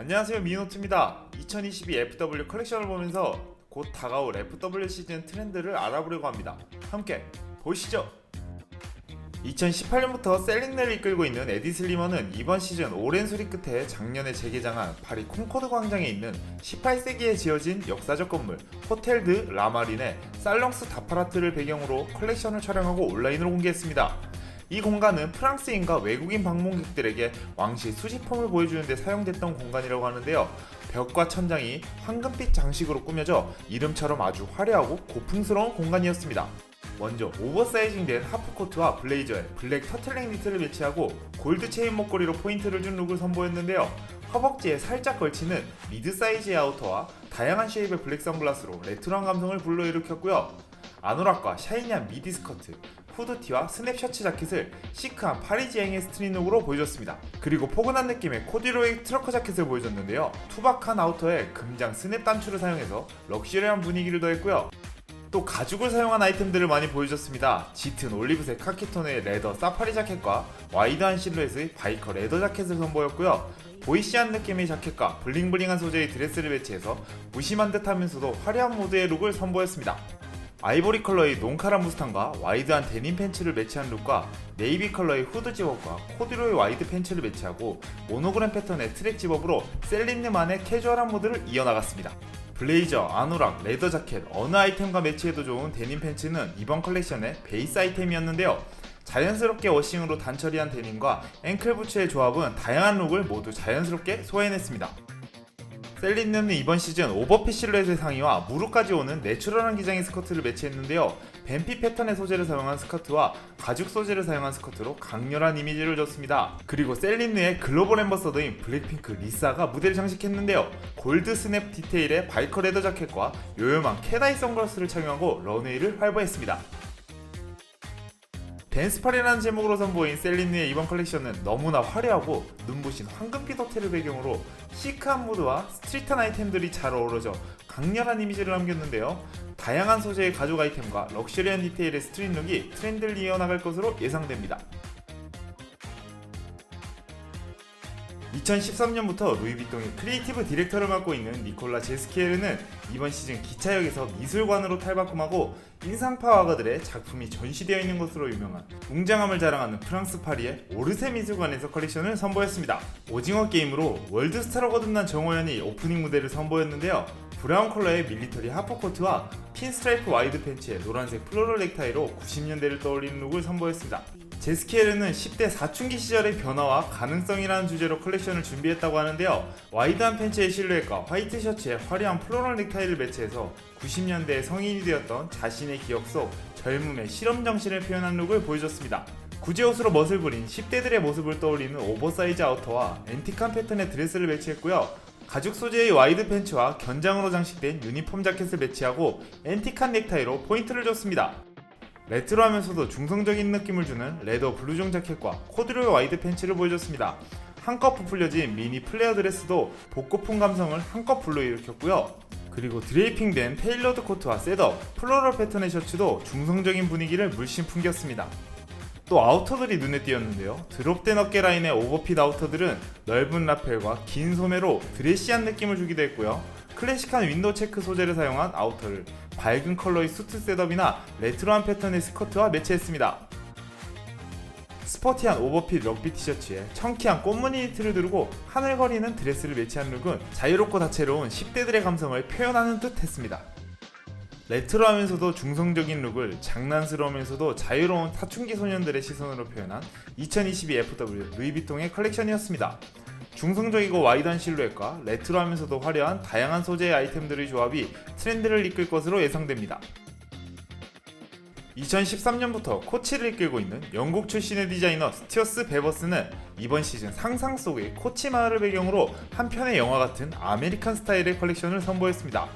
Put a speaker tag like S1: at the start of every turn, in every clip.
S1: 안녕하세요 미노트입니다. 2022 FW 컬렉션을 보면서 곧 다가올 FW 시즌 트렌드를 알아보려고 합니다. 함께 보시죠. 2018년부터 셀린네를 이끌고 있는 에디 슬리머는 이번 시즌 오랜 수리 끝에 작년에 재개장한 파리 콩코드 광장에 있는 18세기에 지어진 역사적 건물 호텔 드 라마린의 살롱스 다파라트를 배경으로 컬렉션을 촬영하고 온라인으로 공개했습니다. 이 공간은 프랑스인과 외국인 방문객들에게 왕실 수집품을 보여주는 데 사용됐던 공간이라고 하는데요. 벽과 천장이 황금빛 장식으로 꾸며져 이름처럼 아주 화려하고 고풍스러운 공간이었습니다. 먼저 오버사이징된 하프코트와 블레이저에 블랙 터틀넥 니트를 매치하고 골드 체인 목걸이로 포인트를 준 룩을 선보였는데요. 허벅지에 살짝 걸치는 미드 사이즈의 아우터와 다양한 쉐입의 블랙 선글라스로 레트로한 감성을 불러일으켰고요. 아노락과 샤이니한 미디 스커트, 후드티와 스냅 셔츠 자켓을 시크한 파리지행의 스트릿룩으로 보여줬습니다. 그리고 포근한 느낌의 코디로이 트러커 자켓을 보여줬는데요. 투박한 아우터에 금장 스냅 단추를 사용해서 럭셔리한 분위기를 더했고요. 또 가죽을 사용한 아이템들을 많이 보여줬습니다. 짙은 올리브색 카키톤의 레더 사파리 자켓과 와이드한 실루엣의 바이커 레더 자켓을 선보였고요. 보이시한 느낌의 자켓과 블링블링한 소재의 드레스를 매치해서 무심한 듯하면서도 화려한 모드의 룩을 선보였습니다. 아이보리 컬러의 농카라 무스탕과 와이드한 데님 팬츠를 매치한 룩과 네이비 컬러의 후드 집업과 코디로의 와이드 팬츠를 매치하고 모노그램 패턴의 트랙 집업으로 셀린느만의 캐주얼한 모드를 이어나갔습니다. 블레이저, 아노락, 레더 자켓 어느 아이템과 매치해도 좋은 데님 팬츠는 이번 컬렉션의 베이스 아이템이었는데요. 자연스럽게 워싱으로 단처리한 데님과 앵클 부츠의 조합은 다양한 룩을 모두 자연스럽게 소화해냈습니다. 셀린느는 이번 시즌 오버핏 실루엣의 상의와 무릎까지 오는 내추럴한 기장의 스커트를 매치했는데요. 뱀피 패턴의 소재를 사용한 스커트와 가죽 소재를 사용한 스커트로 강렬한 이미지를 줬습니다. 그리고 셀린느의 글로벌 앰버서더인 블랙핑크 리사가 무대를 장식했는데요. 골드 스냅 디테일의 바이커 레더 자켓과 요염한 캐다이 선글라스를 착용하고 런웨이를 활보했습니다. 댄스팔이라는 제목으로 선보인 셀린느의 이번 컬렉션은 너무나 화려하고 눈부신 황금빛 호텔을 배경으로 시크한 무드와 스트릿한 아이템들이 잘 어우러져 강렬한 이미지를 남겼는데요. 다양한 소재의 가죽 아이템과 럭셔리한 디테일의 스트릿 룩이 트렌드를 이어나갈 것으로 예상됩니다. 2013년부터 루이비통의 크리에이티브 디렉터를 맡고 있는 니콜라 제스키에르는 이번 시즌 기차역에서 미술관으로 탈바꿈하고 인상파 화가들의 작품이 전시되어 있는 것으로 유명한 웅장함을 자랑하는 프랑스 파리의 오르세 미술관에서 컬렉션을 선보였습니다. 오징어 게임으로 월드스타로 거듭난 정호연이 오프닝 무대를 선보였는데요. 브라운 컬러의 밀리터리 하퍼코트와 핀스트라이프 와이드 팬츠에 노란색 플로럴 넥타이로 90년대를 떠올리는 룩을 선보였습니다. 제스키에르는 10대 사춘기 시절의 변화와 가능성이라는 주제로 컬렉션을 준비했다고 하는데요. 와이드한 팬츠의 실루엣과 화이트 셔츠에 화려한 플로럴 넥타이를 매치해서 90년대에 성인이 되었던 자신의 기억 속 젊음의 실험 정신을 표현한 룩을 보여줬습니다. 구제 옷으로 멋을 부린 10대들의 모습을 떠올리는 오버사이즈 아우터와 앤틱한 패턴의 드레스를 매치했고요. 가죽 소재의 와이드 팬츠와 견장으로 장식된 유니폼 자켓을 매치하고 앤틱한 넥타이로 포인트를 줬습니다. 레트로하면서도 중성적인 느낌을 주는 레더 블루종 자켓과 코드로의 와이드 팬츠를 보여줬습니다. 한껏 부풀려진 미니 플레어 드레스도 복고풍 감성을 한껏 불러일으켰고요. 그리고 드레이핑된 테일러드 코트와 셋업, 플로럴 패턴의 셔츠도 중성적인 분위기를 물씬 풍겼습니다. 또 아우터들이 눈에 띄었는데요. 드롭된 어깨 라인의 오버핏 아우터들은 넓은 라펠과 긴 소매로 드레시한 느낌을 주기도 했고요. 클래식한 윈도우 체크 소재를 사용한 아우터를 밝은 컬러의 수트 셋업이나 레트로한 패턴의 스커트와 매치했습니다. 스포티한 오버핏 럭비 티셔츠에 청키한 꽃무늬 니트를 두르고 하늘거리는 드레스를 매치한 룩은 자유롭고 다채로운 10대들의 감성을 표현하는 듯 했습니다. 레트로하면서도 중성적인 룩을 장난스러우면서도 자유로운 사춘기 소년들의 시선으로 표현한 2022 FW 루이비통의 컬렉션이었습니다. 중성적이고 와이드한 실루엣과 레트로하면서도 화려한 다양한 소재의 아이템들의 조합이 트렌드를 이끌 것으로 예상됩니다. 2013년부터 코치를 이끌고 있는 영국 출신의 디자이너 스티어스 베버스는 이번 시즌 상상 속의 코치 마을을 배경으로 한 편의 영화 같은 아메리칸 스타일의 컬렉션을 선보였습니다.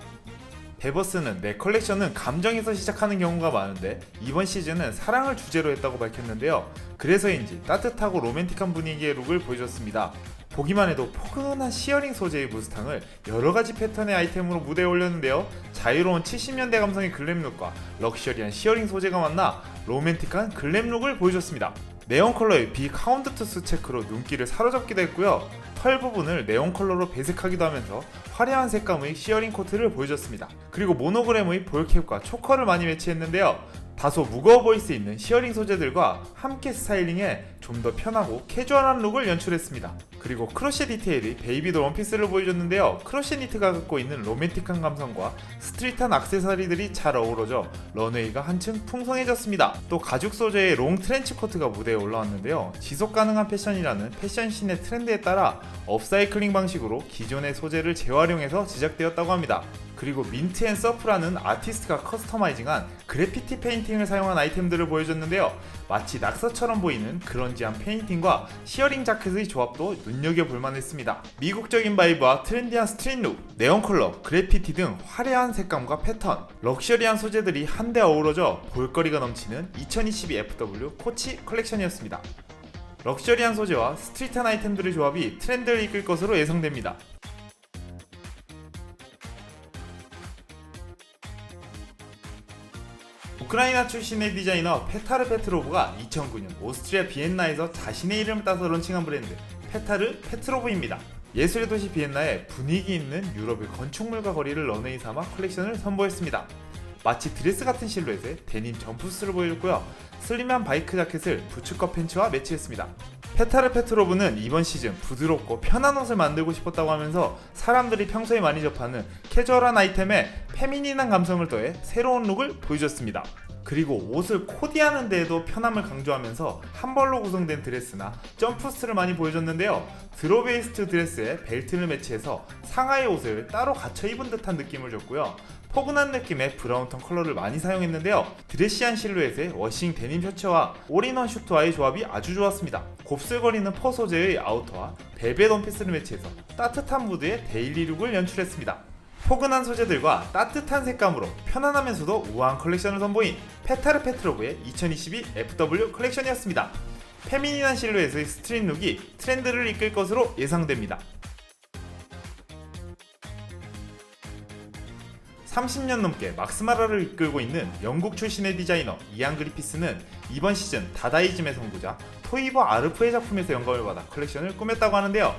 S1: 베버스는 내 컬렉션은 감정에서 시작하는 경우가 많은데 이번 시즌은 사랑을 주제로 했다고 밝혔는데요. 그래서인지 따뜻하고 로맨틱한 분위기의 룩을 보여줬습니다. 보기만 해도 포근한 시어링 소재의 무스탕을 여러 가지 패턴의 아이템으로 무대에 올렸는데요. 자유로운 70년대 감성의 글램 룩과 럭셔리한 시어링 소재가 만나 로맨틱한 글램 룩을 보여줬습니다. 네온 컬러의 비카운트 투스 체크로 눈길을 사로잡기도 했고요. 털 부분을 네온 컬러로 배색하기도 하면서 화려한 색감의 시어링 코트를 보여줬습니다. 그리고 모노그램의 볼캡과 초커를 많이 매치했는데요. 다소 무거워 보일 수 있는 시어링 소재들과 함께 스타일링해 좀 더 편하고 캐주얼한 룩을 연출했습니다. 그리고 크로셰 디테일이 베이비돌 원피스를 보여줬는데요. 크로셰 니트가 갖고 있는 로맨틱한 감성과 스트릿한 악세사리들이 잘 어우러져 런웨이가 한층 풍성해졌습니다. 또 가죽 소재의 롱 트렌치 코트가 무대에 올라왔는데요. 지속 가능한 패션이라는 패션신의 트렌드에 따라 업사이클링 방식으로 기존의 소재를 재활용해서 제작되었다고 합니다. 그리고 민트 앤 서프라는 아티스트가 커스터마이징한 그래피티 페인팅을 사용한 아이템들을 보여줬는데요. 마치 낙서처럼 보이는 그런지한 페인팅과 시어링 자켓의 조합도 눈여겨볼 만 했습니다. 미국적인 바이브와 트렌디한 스트릿 룩, 네온 컬러, 그래피티 등 화려한 색감과 패턴, 럭셔리한 소재들이 한데 어우러져 볼거리가 넘치는 2022 FW 코치 컬렉션이었습니다. 럭셔리한 소재와 스트릿한 아이템들의 조합이 트렌드를 이끌 것으로 예상됩니다. 우크라이나 출신의 디자이너 페타르 페트로브가 2009년 오스트리아 비엔나에서 자신의 이름을 따서 론칭한 브랜드 페타르 페트로브입니다. 예술의 도시 비엔나에 분위기 있는 유럽의 건축물과 거리를 런웨이 삼아 컬렉션을 선보였습니다. 마치 드레스 같은 실루엣의 데님 점프스를 보여줬고요. 슬림한 바이크 자켓을 부츠컷 팬츠와 매치했습니다. 페타르 페트로브는 이번 시즌 부드럽고 편한 옷을 만들고 싶었다고 하면서 사람들이 평소에 많이 접하는 캐주얼한 아이템에 페미닌한 감성을 더해 새로운 룩을 보여줬습니다. 그리고 옷을 코디하는 데에도 편함을 강조하면서 한 벌로 구성된 드레스나 점프스를 많이 보여줬는데요. 드로베이스트 드레스에 벨트를 매치해서 상하의 옷을 따로 갖춰 입은 듯한 느낌을 줬고요. 포근한 느낌의 브라운 톤 컬러를 많이 사용했는데요. 드레시한 실루엣의 워싱 데님 셔츠와 올인원 슈트와의 조합이 아주 좋았습니다. 곱슬거리는 퍼 소재의 아우터와 벨벳 원피스를 매치해서 따뜻한 무드의 데일리 룩을 연출했습니다. 포근한 소재들과 따뜻한 색감으로 편안하면서도 우아한 컬렉션을 선보인 페타르 페트로브의 2022 FW 컬렉션이었습니다. 페미닌한 실루엣의 스트릿 룩이 트렌드를 이끌 것으로 예상됩니다. 30년 넘게 막스마라를 이끌고 있는 영국 출신의 디자이너 이안 그리피스는 이번 시즌 다다이즘의 선구자 토이버 아르프의 작품에서 영감을 받아 컬렉션을 꾸몄다고 하는데요.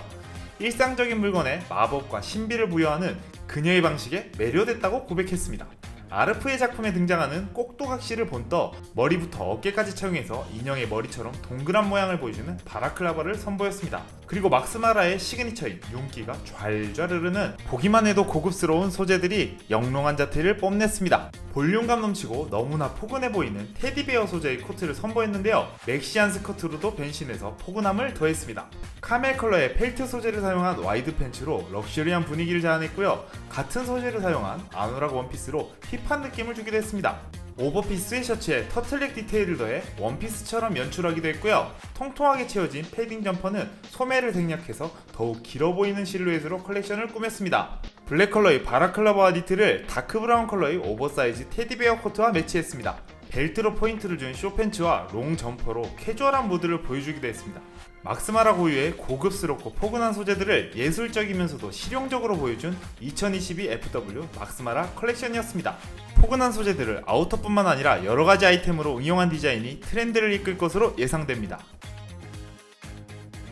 S1: 일상적인 물건에 마법과 신비를 부여하는 그녀의 방식에 매료됐다고 고백했습니다. 아르프의 작품에 등장하는 꼭두각시를 본떠 머리부터 어깨까지 착용해서 인형의 머리처럼 동그란 모양을 보여주는 바라클라바를 선보였습니다. 그리고 막스마라의 시그니처인 윤기가 좔좔 흐르는 보기만 해도 고급스러운 소재들이 영롱한 자태를 뽐냈습니다. 볼륨감 넘치고 너무나 포근해 보이는 테디베어 소재의 코트를 선보였는데요. 맥시안 스커트로도 변신해서 포근함을 더했습니다. 카멜 컬러의 펠트 소재를 사용한 와이드 팬츠로 럭셔리한 분위기를 자아냈고요. 같은 소재를 사용한 아노락 원피스로 힙한 느낌을 주기도 했습니다. 오버피스 셔츠에 터틀넥 디테일을 더해 원피스처럼 연출하기도 했고요. 통통하게 채워진 패딩 점퍼는 소매를 생략해서 더욱 길어 보이는 실루엣으로 컬렉션을 꾸몄습니다. 블랙 컬러의 바라클라바와 니트를 다크 브라운 컬러의 오버사이즈 테디베어 코트와 매치했습니다. 벨트로 포인트를 준 쇼팬츠와 롱 점퍼로 캐주얼한 무드를 보여주기도 했습니다. 막스마라 고유의 고급스럽고 포근한 소재들을 예술적이면서도 실용적으로 보여준 2022 FW 막스마라 컬렉션이었습니다. 포근한 소재들을 아우터뿐만 아니라 여러 가지 아이템으로 응용한 디자인이 트렌드를 이끌 것으로 예상됩니다.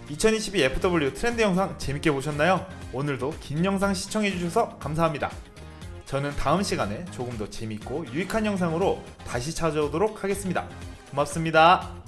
S1: 2022 FW 트렌드 영상 재밌게 보셨나요? 오늘도 긴 영상 시청해주셔서 감사합니다. 저는 다음 시간에 조금 더 재밌고 유익한 영상으로 다시 찾아오도록 하겠습니다. 고맙습니다.